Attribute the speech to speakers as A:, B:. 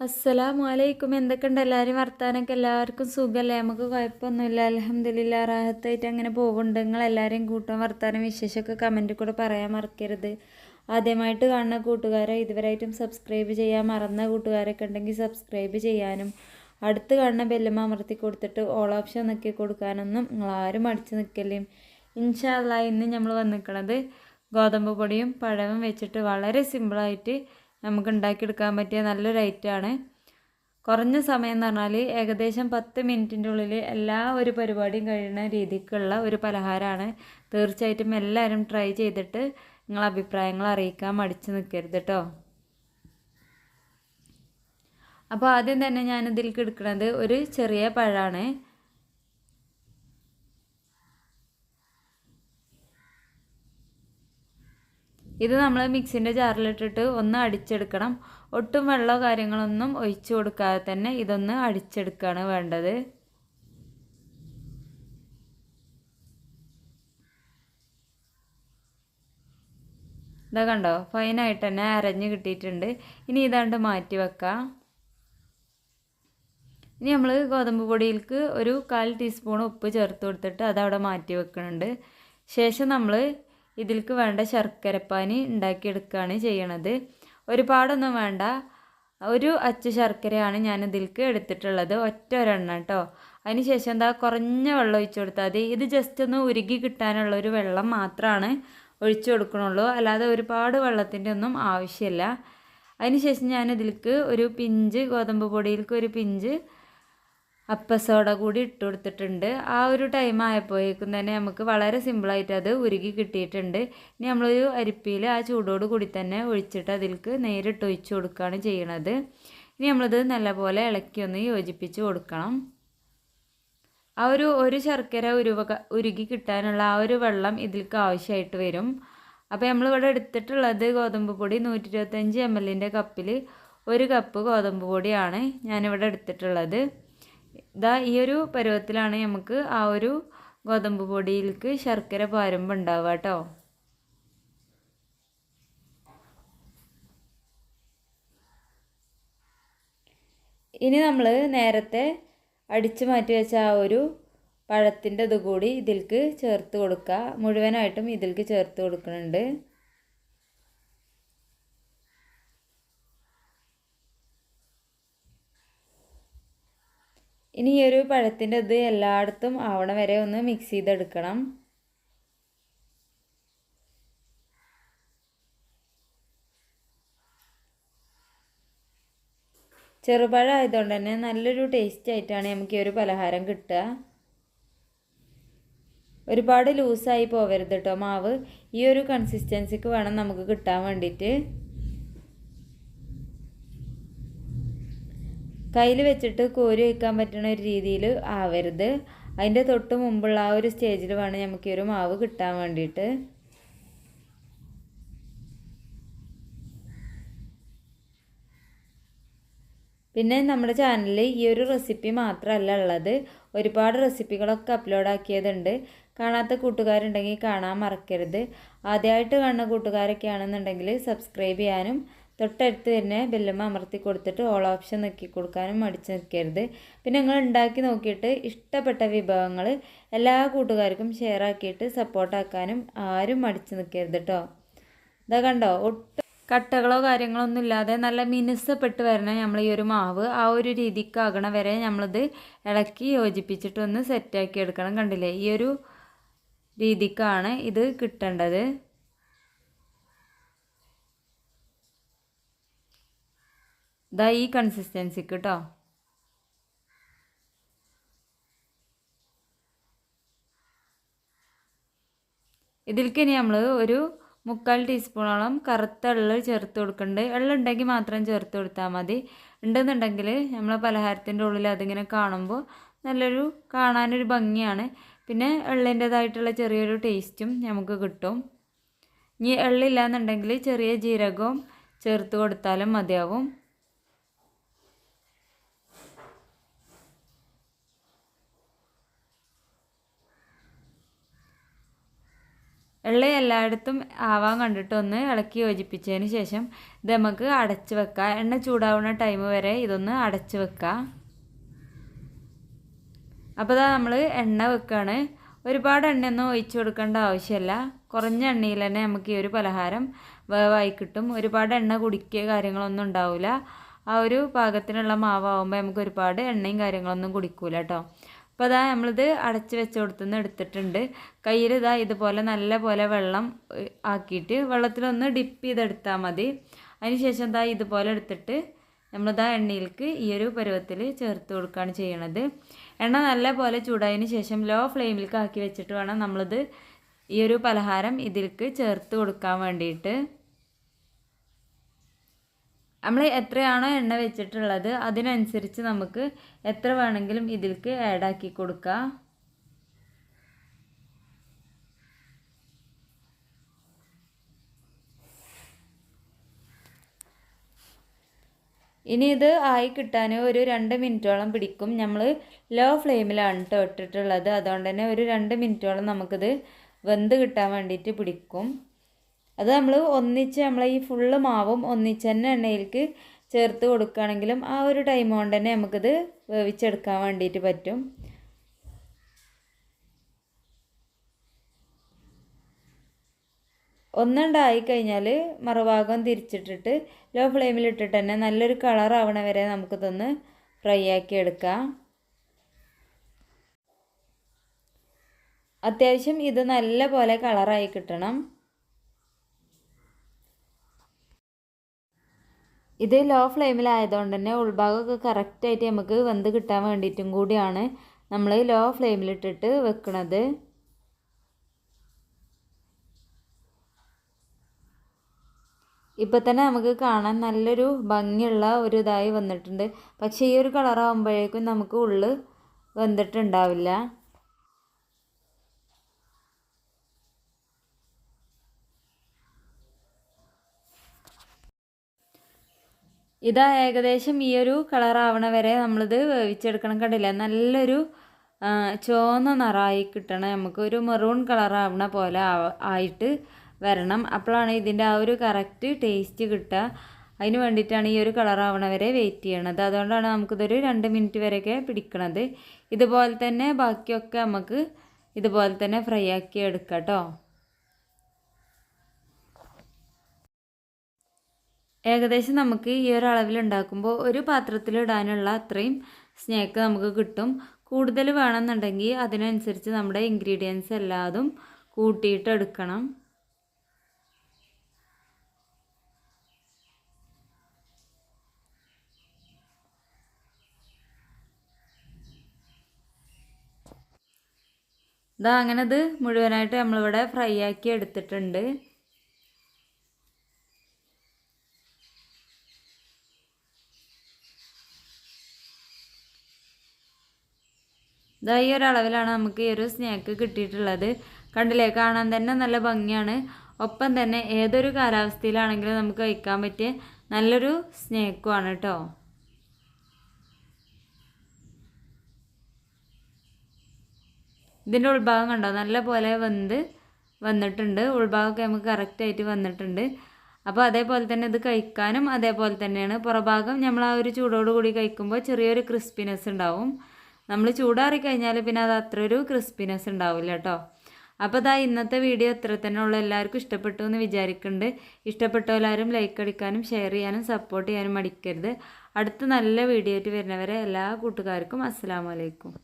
A: അസ്സലാമു അലൈക്കും എന്തൊക്കെയുണ്ട്? എല്ലാവരും വർത്താനൊക്കെ? എല്ലാവർക്കും സുഖമല്ലേ നമുക്ക് കുഴപ്പമൊന്നുമില്ല. അലഹമ്മദില്ല റാഹത്തായിട്ട് അങ്ങനെ പോകുന്നുണ്ട്. നിങ്ങൾ എല്ലാവരെയും കൂട്ടാൻ വർത്താനം വിശേഷമൊക്കെ കമന്റിൽ കൂടെ പറയാൻ മറക്കരുത്. ആദ്യമായിട്ട് കാണുന്ന കൂട്ടുകാരെ ഇതുവരെയായിട്ടും സബ്സ്ക്രൈബ് ചെയ്യാൻ മറന്ന കൂട്ടുകാരൊക്കെ ഉണ്ടെങ്കിൽ സബ്സ്ക്രൈബ് ചെയ്യാനും അടുത്ത് കാണുന്ന ബെല്ലമ്മ അമർത്തി കൊടുത്തിട്ട് ഓൾ ഓപ്ഷൻ നിൽക്കി കൊടുക്കാനൊന്നും നിങ്ങൾ ആരും അടിച്ച് നിൽക്കല്ലേ ഇൻഷാല്ല ഇന്ന് നമ്മൾ വന്നിരിക്കണത് ഗോതമ്പ് പൊടിയും പഴവും വെച്ചിട്ട് വളരെ സിമ്പിളായിട്ട് നമുക്ക് ഉണ്ടാക്കിയെടുക്കാൻ പറ്റിയ നല്ലൊരു ഐറ്റമാണ്. കുറഞ്ഞ സമയം എന്ന് പറഞ്ഞാൽ ഏകദേശം പത്ത് മിനിറ്റിന്റെ ഉള്ളിൽ എല്ലാ ഒരു പരിപാടിയും കഴിയുന്ന രീതിക്കുള്ള ഒരു പലഹാരമാണ്. തീർച്ചയായിട്ടും എല്ലാവരും ട്രൈ ചെയ്തിട്ട് നിങ്ങൾ അഭിപ്രായങ്ങൾ അറിയിക്കാൻ മടിച്ച് നിൽക്കരുത് കേട്ടോ. അപ്പോൾ ആദ്യം തന്നെ ഇതിലേക്ക് എടുക്കുന്നത് ഒരു ചെറിയ പഴമാണ്. ഇത് നമ്മൾ മിക്സിന്റെ ജാറിലിട്ടിട്ട് ഒന്ന് അടിച്ചെടുക്കണം. ഒട്ടും വെള്ളമോ കാര്യങ്ങളൊന്നും ഒഴിച്ചു കൊടുക്കാതെ തന്നെ ഇതൊന്ന് അടിച്ചെടുക്കുകയാണ് വേണ്ടത്. ഇതാ കണ്ടോ? ഫൈനായിട്ട് തന്നെ അരഞ്ഞ് കിട്ടിയിട്ടുണ്ട്. ഇനി ഇതാണ്ട് മാറ്റി വെക്കാം. ഇനി നമ്മൾ ഗോതമ്പ് പൊടിയിലേക്ക് ഒരു കാൽ ടീസ്പൂൺ ഉപ്പ് ചേർത്ത് കൊടുത്തിട്ട് അതവിടെ മാറ്റി വെക്കുന്നുണ്ട്. ശേഷം നമ്മൾ ഇതിലേക്ക് വേണ്ട ശർക്കരപ്പാനി ഉണ്ടാക്കിയെടുക്കുകയാണ് ചെയ്യണത്. ഒരുപാടൊന്നും വേണ്ട. ഒരു അച്ച് ശർക്കരയാണ് ഞാൻ ഇതിലേക്ക് എടുത്തിട്ടുള്ളത്. ഒറ്റ ഒരെണ്ണം കേട്ടോ അതിന് ശേഷം എന്താ കുറഞ്ഞ വെള്ളം ഒഴിച്ചു കൊടുത്താൽ മതി. ഇത് ജസ്റ്റ് ഒന്ന് ഉരുകി കിട്ടാനുള്ള ഒരു വെള്ളം മാത്രമാണ് ഒഴിച്ചു കൊടുക്കണുള്ളൂ. അല്ലാതെ ഒരുപാട് വെള്ളത്തിന്റെ ഒന്നും ആവശ്യമില്ല അതിന് ശേഷം ഞാൻ ഇതിലേക്ക് ഒരു പിഞ്ച് ഗോതമ്പ് പൊടിയിലേക്ക് ഒരു പിഞ്ച് അപ്പസോഡ കൂടി ഇട്ട് കൊടുത്തിട്ടുണ്ട്. ആ ഒരു ടൈം ആയപ്പോഴേക്കും തന്നെ നമുക്ക് വളരെ സിമ്പിളായിട്ട് അത് ഉരുകി കിട്ടിയിട്ടുണ്ട്. ഇനി നമ്മളൊരു അരിപ്പിയിൽ ആ ചൂടോട് കൂടി തന്നെ ഒഴിച്ചിട്ട് അതിൽക്ക് നേരിട്ട് ഒഴിച്ച് കൊടുക്കുകയാണ് ചെയ്യണത്. ഇനി നമ്മളത് നല്ലപോലെ ഇളക്കി ഒന്ന് യോജിപ്പിച്ച് കൊടുക്കണം. ആ ഒരു ഒരു ശർക്കര ഉരുവ ഉരുകി കിട്ടാനുള്ള ആ ഒരു വെള്ളം ഇതിൽക്ക് ആവശ്യമായിട്ട് വരും. അപ്പോൾ നമ്മളിവിടെ എടുത്തിട്ടുള്ളത് ഗോതമ്പ് പൊടി നൂറ്റി ഇരുപത്തഞ്ച് എം എല്ലിന്റെ കപ്പിൽ ഒരു കപ്പ് ഗോതമ്പ് പൊടിയാണ് ഞാനിവിടെ എടുത്തിട്ടുള്ളത്. ഇതാ ഈ ഒരു പരുവത്തിലാണ് നമുക്ക് ആ ഒരു ഗോതമ്പ് പൊടിയിലേക്ക് ശർക്കര പാരമ്പ് ഉണ്ടാവുക കേട്ടോ ഇനി നമ്മൾ നേരത്തെ അടിച്ചു മാറ്റി വെച്ച ആ ഒരു പഴത്തിന്റെ ഇത് കൂടി ഇതിലേക്ക് ചേർത്ത് കൊടുക്കുക. മുഴുവനായിട്ടും ഇതിൽക്ക് ചേർത്ത് കൊടുക്കുന്നുണ്ട്. ഇനി ഈ ഒരു പഴത്തിന്റെ ഇത് എല്ലായിടത്തും ആവണ വരെ ഒന്ന് മിക്സ് ചെയ്തെടുക്കണം. ചെറുപഴം ആയതുകൊണ്ട് തന്നെ നല്ലൊരു ടേസ്റ്റ് ആയിട്ടാണ് നമുക്ക് ഈ ഒരു പലഹാരം കിട്ടുക. ഒരുപാട് ലൂസായി പോവരുത് കേട്ടോ മാവ്. ഈ ഒരു കൺസിസ്റ്റൻസിക്ക് വേണം നമുക്ക് കിട്ടാൻ വേണ്ടിയിട്ട്. കയ്യിൽ വെച്ചിട്ട് കോരി വയ്ക്കാൻ പറ്റുന്ന ഒരു രീതിയിൽ ആവരുത്. അതിന്റെ തൊട്ട് മുമ്പുള്ള ആ ഒരു സ്റ്റേജിൽ വേണം നമുക്ക് ഈ ഒരു മാവ് കിട്ടാൻ വേണ്ടിയിട്ട്. പിന്നെ നമ്മുടെ ചാനലിൽ ഈ ഒരു റെസിപ്പി മാത്രമല്ല ഉള്ളത്. ഒരുപാട് റെസിപ്പികളൊക്കെ അപ്ലോഡ് ആക്കിയതുണ്ട്. കാണാത്ത കൂട്ടുകാരുണ്ടെങ്കിൽ കാണാൻ മറക്കരുത്. ആദ്യമായിട്ട് കാണുന്ന കൂട്ടുകാരൊക്കെ ആണെന്നുണ്ടെങ്കിൽ സബ്സ്ക്രൈബ് ചെയ്യാനും തൊട്ടടുത്ത് തന്നെ ബെല്ലമ്മ അമർത്തി കൊടുത്തിട്ട് ഓൾ ഓപ്ഷൻ നോക്കി കൊടുക്കാനും മടിച്ച് നിൽക്കരുത്. പിന്നെ നിങ്ങൾ ഉണ്ടാക്കി നോക്കിയിട്ട് ഇഷ്ടപ്പെട്ട വിഭവങ്ങൾ എല്ലാ കൂട്ടുകാർക്കും ഷെയർ ആക്കിയിട്ട് സപ്പോർട്ടാക്കാനും ആരും മടിച്ച് നിൽക്കരുത് കേട്ടോ ഇതാ കണ്ടോ? ഒട്ടും കട്ടകളോ കാര്യങ്ങളോ ഒന്നും ഇല്ലാതെ നല്ല മിനുസപ്പെട്ട് വരണം നമ്മൾ ഈ ഒരു മാവ്. ആ ഒരു രീതിക്കാകണ വരെ നമ്മളിത് ഇളക്കി യോജിപ്പിച്ചിട്ട് ഒന്ന് സെറ്റാക്കി എടുക്കണം കണ്ടില്ലേ? ഈ ഒരു രീതിക്കാണ് ഇത് കിട്ടേണ്ടത്. ഇതാ ഈ കൺസിസ്റ്റൻസിക്ക് കേട്ടോ ഇതിലേക്ക് ഇനി നമ്മൾ ഒരു മുക്കാൽ ടീസ്പൂണോളം കറുത്ത എള്ള് ചേർത്ത് കൊടുക്കുന്നുണ്ട് എള്ളുണ്ടെങ്കിൽ മാത്രം ചേർത്ത് കൊടുത്താൽ മതി. ഉണ്ടെന്നുണ്ടെങ്കിൽ നമ്മൾ പലഹാരത്തിന്റെ ഉള്ളിൽ അതിങ്ങനെ കാണുമ്പോൾ നല്ലൊരു കാണാനൊരു ഭംഗിയാണ്. പിന്നെ എള്ളിന്റേതായിട്ടുള്ള ചെറിയൊരു ടേസ്റ്റും നമുക്ക് കിട്ടും. ഇനി എള്ളില്ലാന്നുണ്ടെങ്കിൽ ചെറിയ ജീരകവും ചേർത്ത് കൊടുത്താലും മതിയാവും. എള്ള എല്ലായിടത്തും ആവാൻ കണ്ടിട്ട് ഒന്ന് ഇളക്കി യോജിപ്പിച്ചതിന് ശേഷം ഇത് നമുക്ക് അടച്ച് വെക്കുക എണ്ണ ചൂടാവുന്ന ടൈം വരെ ഇതൊന്ന് അടച്ച് വെക്കുക അപ്പോൾ ഇതാ നമ്മൾ എണ്ണ വെക്കുകയാണ് ഒരുപാട് എണ്ണയൊന്നും ഒഴിച്ചു കൊടുക്കേണ്ട ആവശ്യമില്ല കുറഞ്ഞ എണ്ണയിൽ തന്നെ നമുക്ക് ഈ ഒരു പലഹാരം വേവായി കിട്ടും. ഒരുപാട് എണ്ണ കുടിക്കുക കാര്യങ്ങളൊന്നും ഉണ്ടാവില്ല ആ ഒരു പാകത്തിനുള്ള മാവാകുമ്പോൾ നമുക്ക് ഒരുപാട് എണ്ണയും കാര്യങ്ങളൊന്നും കുടിക്കൂല കേട്ടോ അപ്പോൾ അതാ നമ്മളിത് അടച്ച് വെച്ച് കൊടുത്തുനിന്ന് എടുത്തിട്ടുണ്ട്. കയ്യിൽ ഇതാ ഇതുപോലെ നല്ല പോലെ വെള്ളം ആക്കിയിട്ട് വെള്ളത്തിലൊന്ന് ഡിപ്പ് ചെയ്തെടുത്താൽ മതി. അതിനുശേഷം ഇതാ ഇതുപോലെ എടുത്തിട്ട് നമ്മളിതാ എണ്ണയിലേക്ക് ഈ ഒരു പരുവത്തിൽ ചേർത്ത് കൊടുക്കുകയാണ് ചെയ്യണത്. എണ്ണ നല്ല പോലെ ചൂടായതിന് ശേഷം ലോ ഫ്ലെയിമിലേക്ക് ആക്കി വെച്ചിട്ട് വേണം നമ്മളിത് ഈ ഒരു പലഹാരം ഇതിലേക്ക് ചേർത്ത് കൊടുക്കാൻ വേണ്ടിയിട്ട്. നമ്മൾ എത്രയാണോ എണ്ണ വെച്ചിട്ടുള്ളത് അതിനനുസരിച്ച് നമുക്ക് എത്ര വേണമെങ്കിലും ഇതിലേക്ക് ആഡാക്കി കൊടുക്കാം. ഇനി ഇത് ആയി കിട്ടാൻ ഒരു രണ്ട് മിനിറ്റോളം പിടിക്കും. നമ്മൾ ലോ ഫ്ലെയിമിലാണ് കേട്ടോ ഇട്ടിട്ടുള്ളത്. അതുകൊണ്ട് തന്നെ ഒരു രണ്ട് മിനിറ്റോളം നമുക്കിത് വെന്ത് കിട്ടാൻ വേണ്ടിയിട്ട് പിടിക്കും. അത് നമ്മൾ ഒന്നിച്ച് നമ്മൾ ഈ ഫുള്ള് മാവും ഒന്നിച്ച് തന്നെ എണ്ണയിലേക്ക് ചേർത്ത് കൊടുക്കുകയാണെങ്കിലും ആ ഒരു ടൈം കൊണ്ട് തന്നെ നമുക്കിത് വേവിച്ചെടുക്കാൻ വേണ്ടിയിട്ട് പറ്റും. ഒന്നുണ്ടായി കഴിഞ്ഞാൽ മറുഭാഗം തിരിച്ചിട്ടിട്ട് ലോ ഫ്ലെയിമിൽ ഇട്ടിട്ട് തന്നെ നല്ലൊരു കളർ ആവണ വരെ നമുക്കിതൊന്ന് ഫ്രൈ ആക്കി എടുക്കാം. അത്യാവശ്യം ഇത് നല്ല പോലെ കളറായി കിട്ടണം. ഇത് ലോ ഫ്ലെയിമിലായതുകൊണ്ട് തന്നെ ഉൾഭാഗമൊക്കെ കറക്റ്റായിട്ട് നമുക്ക് വെന്ത് കിട്ടാൻ വേണ്ടിയിട്ടും കൂടിയാണ് നമ്മൾ ലോ ഫ്ലെയിമിലിട്ടിട്ട് വെക്കുന്നത് ഇപ്പം തന്നെ നമുക്ക് കാണാൻ നല്ലൊരു ഭംഗിയുള്ള ഒരു ഇതായി വന്നിട്ടുണ്ട്. പക്ഷേ ഈ ഒരു കളറാകുമ്പോഴേക്കും നമുക്ക് ഉള്ളു വെന്തിട്ടുണ്ടാവില്ല. ഇതാ ഏകദേശം ഈ ഒരു ആവണ വരെ നമ്മളിത് വേവിച്ചെടുക്കണം കണ്ടില്ല? നല്ലൊരു ചുവന്ന നിറമായി കിട്ടണം നമുക്ക് ഒരു മെറൂൺ ആവണ പോലെ ആയിട്ട് വരണം. അപ്പോഴാണ് ഇതിന്റെ ആ ഒരു കറക്റ്റ് ടേസ്റ്റ് കിട്ടുക അതിന് വേണ്ടിയിട്ടാണ് ഈ ഒരു ആവണ വരെ വെയിറ്റ് ചെയ്യണത്. അതുകൊണ്ടാണ് നമുക്കിതൊരു രണ്ട് മിനിറ്റ് വരെയൊക്കെ പിടിക്കണത്. ഇതുപോലെ തന്നെ ബാക്കിയൊക്കെ നമുക്ക് ഇതുപോലെ തന്നെ ഫ്രൈ ആക്കി എടുക്കാം കേട്ടോ ഏകദേശം നമുക്ക് ഈ ഒരു അളവിൽ ഉണ്ടാക്കുമ്പോൾ ഒരു പാത്രത്തിൽ ഇടാനുള്ള അത്രയും സ്നേക്ക് നമുക്ക് കിട്ടും. കൂടുതൽ വേണമെന്നുണ്ടെങ്കിൽ അതിനനുസരിച്ച് നമ്മുടെ ഇൻഗ്രീഡിയൻസ് എല്ലാതും കൂട്ടിയിട്ടെടുക്കണം ഇതാ അങ്ങനെ ഇത് മുഴുവനായിട്ട് നമ്മളിവിടെ ഫ്രൈ ആക്കി എടുത്തിട്ടുണ്ട്. ഇതാ ഈ ഒരു അളവിലാണ് നമുക്ക് ഈ ഒരു സ്നാക്ക് കിട്ടിയിട്ടുള്ളത്. കണ്ടില്ലേ? കാണാൻ തന്നെ നല്ല ഭംഗിയാണ്. ഒപ്പം തന്നെ ഏതൊരു കാലാവസ്ഥയിലാണെങ്കിലും നമുക്ക് കഴിക്കാൻ പറ്റിയ നല്ലൊരു സ്നാക്കുമാണ് കേട്ടോ ഇതിന്റെ ഉൾഭാഗം കണ്ടോ? നല്ല പോലെ വെന്ത് വന്നിട്ടുണ്ട്. ഉൾഭാഗമൊക്കെ നമുക്ക് കറക്റ്റായിട്ട് വന്നിട്ടുണ്ട്. അപ്പോൾ അതേപോലെ തന്നെ ഇത് കഴിക്കാനും അതേപോലെ തന്നെയാണ്. പുറഭാഗം നമ്മൾ ആ ഒരു ചൂടോട് കൂടി കഴിക്കുമ്പോൾ ചെറിയൊരു ക്രിസ്പിനെസ് ഉണ്ടാവും. നമ്മൾ ചൂടാറി കഴിഞ്ഞാൽ പിന്നെ അത് അത്ര ഒരു ക്രിസ്പിനെസ് ഉണ്ടാവില്ല കേട്ടോ. അപ്പോൾ ഇതാ ഇന്നത്തെ വീഡിയോ ഇത്ര തന്നെ ഉള്ളൂ. എല്ലാവർക്കും ഇഷ്ടപ്പെട്ടു എന്ന് വിചാരിക്കുന്നുണ്ട്. ഇഷ്ടപ്പെട്ട എല്ലാവരും ലൈക്ക് അടിക്കാനും ഷെയർ ചെയ്യാനും സപ്പോർട്ട് ചെയ്യാനും മടിക്കരുത്. അടുത്ത നല്ല വീഡിയോ ആയിട്ട് വരുന്നവരെ എല്ലാ കൂട്ടുകാർക്കും അസ്സാം വലൈക്കും